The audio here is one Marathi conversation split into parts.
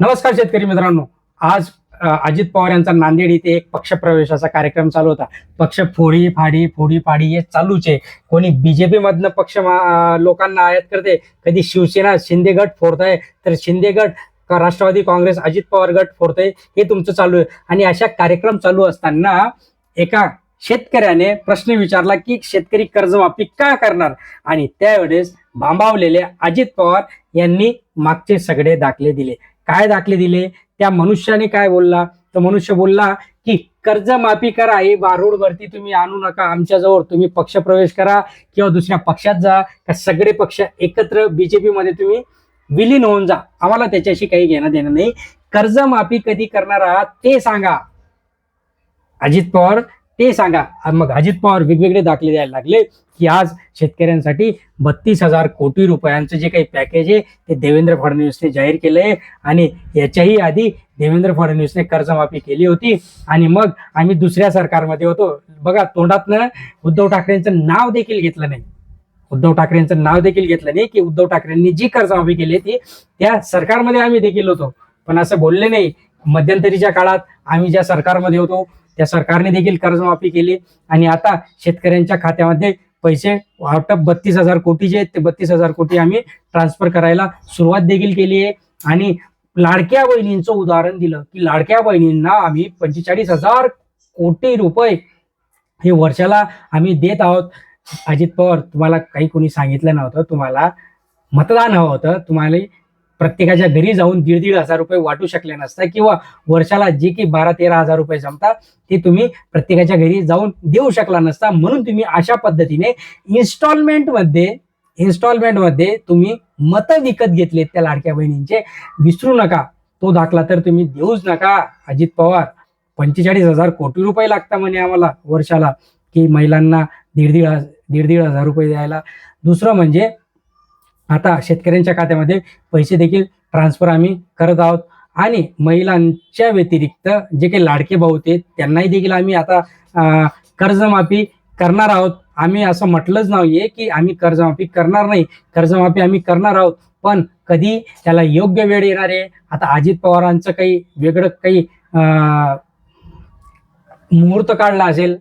नमस्कार शेतकरी मित्रांनो. आज अजित पवार यांचा नांदेड इथे एक पक्षप्रवेशाचा कार्यक्रम चालू होता. पक्ष फोडी फाडी फोडी फाडी हे चालूच आहे. कोणी बीजेपी मधनं पक्ष मा- लोकांना आयात करते कधी शिवसेना शिंदे गट फोडताय तर शिंदे गट राष्ट्रवादी काँग्रेस अजित पवार गट फोडतोय हे तुमचं चालू आहे. आणि अशा कार्यक्रम चालू असताना एका शेतकऱ्याने प्रश्न विचारला की शेतकरी कर्जमाफी का करणार? आणि त्यावेळेस भांबावलेले अजित पवार यांनी मागचे सगळे दाखले दिले. काय दाखले दिले? त्या मनुष्याने काय बोलला? तर मनुष्य बोलला की कर्जमाफी करा हे बारूड वरती तुम्ही आणू नका. आमच्याजवळ तुम्ही पक्ष प्रवेश करा किंवा दुसऱ्या पक्षात जा. का सगळे पक्ष एकत्र बीजेपी मध्ये तुम्ही विलीन होऊन जा. आम्हाला त्याच्याशी काही घेणं देणं नाही. कर्जमाफी कधी करणार आहात ते सांगा. अजित पवार ते सांगा. मग अजित पवार वेगवेगळे दाखले द्यायला लागले की आज शेतकऱ्यांसाठी बत्तीस हजार कोटी रुपयांचं जे काही पॅकेज आहे ते देवेंद्र फडणवीसने जाहीर केलंय. आणि याच्याही आधी देवेंद्र फडणवीसने कर्जमाफी केली होती. आणि मग आम्ही दुसऱ्या सरकारमध्ये होतो. बघा तोंडातनं उद्धव ठाकरेंचं नाव देखील घेतलं नाही. उद्धव ठाकरेंचं नाव देखील घेतलं नाही की उद्धव ठाकरेंनी जी कर्जमाफी केली ती त्या सरकारमध्ये आम्ही देखील होतो. पण असं बोलले नाही. मध्यंतरीच्या काळात आम्ही ज्या सरकारमध्ये होतो त्या सरकारने देखील कर्जमाफी केली. आणि आता शेतकऱ्यांच्या खात्यामध्ये पैसे वाटप बत्तीस हजार कोटी जे आहेत ते बत्तीस हजार कोटी आम्ही ट्रान्सफर करायला सुरुवात देखील केली आहे. आणि लाडक्या बहिणींचं उदाहरण दिलं की लाडक्या बहिणींना आम्ही पंचेचाळीस हजार कोटी रुपये हे वर्षाला आम्ही देत आहोत. अजित पवार तुम्हाला काही कोणी सांगितलं नव्हतं तुम्हाला मतदान हवं होतं तुम्हाला प्रत्येकाच्या घरी जाऊन दीड दीड हजार रुपये वाटू शकले नसता किंवा वर्षाला जे की बारा तेरा हजार रुपये जमतात ते तुम्ही प्रत्येकाच्या घरी जाऊन देऊ शकला नसता. म्हणून तुम्ही अशा पद्धतीने इन्स्टॉलमेंटमध्ये इन्स्टॉलमेंटमध्ये तुम्ही मतं विकत घेतलेत त्या लाडक्या बहिणींचे. विसरू नका. तो दाखला तर तुम्ही देऊच नका. अजित पवार पंचेचाळीस हजार कोटी रुपये लागता म्हणे आम्हाला वर्षाला की महिलांना दीड दीड दीड दीड हजार रुपये द्यायला. दुसरं म्हणजे आता शेतकऱ्यांच्या खात्यामध्ये पैसे देखील ट्रान्सफर आम्ही करत आहोत. आणि महिलांच्या व्यतिरिक्त जे काही लाडके भाऊ होते त्यांनाही देखील आम्ही आता कर्जमाफी करणार आहोत. आम्ही असं म्हटलंच नाहीये की आम्ही कर्जमाफी करणार नाही. कर्जमाफी आम्ही करणार आहोत. पण कधी त्याला योग्य वेळ येणार आहे? आता अजित पवारांचं काही वेगळं काही मुहूर्त काढला असेल.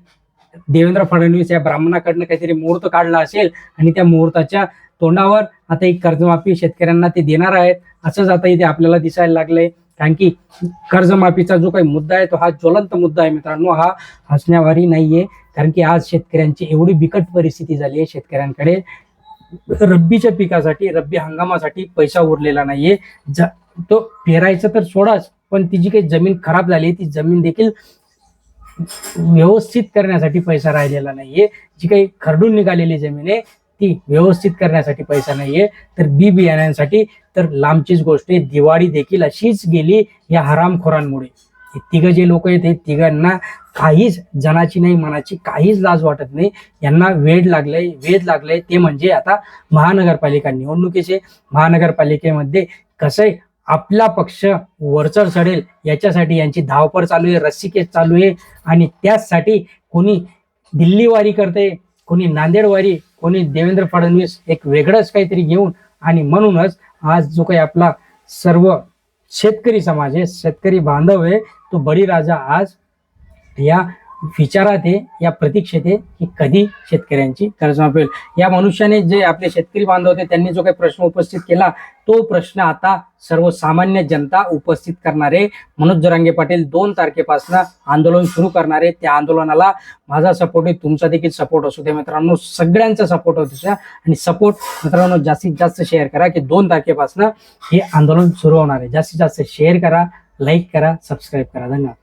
देवेंद्र फडणवीस या ब्राह्मणाकडनं काहीतरी मुहूर्त काढला असेल. आणि त्या मुहूर्ताच्या तोंडावर. आता एक कर्जमाफी शेतकऱ्यांना ते देणार आहेत. असंच आता इथे आपल्याला दिसायला लागलंय. कारण की कर्जमाफीचा जो काही मुद्दा आहे तो हा ज्वलंत मुद्दा आहे मित्रांनो. हा हसण्यावारी नाहीये. कारण की आज शेतकऱ्यांची एवढी बिकट परिस्थिती झाली आहे शेतकऱ्यांकडे. रब्बीच्या पिकासाठी रब्बी हंगामासाठी पैसा उरलेला नाहीये. ज- तो पेरायचं तर सोडाच पण ती जी काही जमीन खराब झाली आहे, ती जमीन देखील व्यवस्थित करण्यासाठी पैसा राहिलेला नाहीये. जी काही खरडून निघालेली जमीन आहे ती व्यवस्थित करण्यासाठी पैसा नाहीये तर बी बियाण्यांसाठी तर लांबचीच गोष्ट आहे. दिवाळी देखील अशीच गेली या हरामखोरांमुळे. हे तिघ जे लोक आहेत हे तिघांना काहीच जनाची नाही मनाची काहीच लाज वाटत नाही. यांना वेड लागलाय वेध लागलाय ते म्हणजे आता महानगरपालिका निवडणुकीचे. महानगरपालिकेमध्ये कसं आहे आपला पक्ष वरचढ चढेल याच्यासाठी यांची धावपळ चालू आहे रस्सीकेस चालू आहे. आणि त्याचसाठी कोणी दिल्लीवारी करते कोणी नांदेडवारी कोणी देवेंद्र फडणवीस एक वेगळंच काहीतरी घेऊन आणि म्हणूनच आज जो काही आपला सर्व शेतकरी समाज आहे शेतकरी बांधव आहे तो बळीराजा आज या विचारात आहे या प्रतीक्षेत आहे की कधी शेतकऱ्यांची कर्जमाफी होईल. या मनुष्याने जे आपले शेतकरी बांधव होते त्यांनी जो काही प्रश्न उपस्थित केला तो प्रश्न आता सर्वसामान्य जनता उपस्थित करणारे मनोज जरांगे पाटील दोन तारखेपासून आंदोलन सुरू करणारे त्या आंदोलनाला माझा सपोर्ट आहे तुमचा देखील सपोर्ट असू दे मित्रांनो. सगळ्यांचा सपोर्ट होतो आणि सपोर्ट मित्रांनो जास्तीत जास्त शेअर करा की दोन तारखेपासून हे आंदोलन सुरू होणार आहे. जास्तीत जास्त शेअर करा लाईक करा सबस्क्राईब करा. धन्यवाद.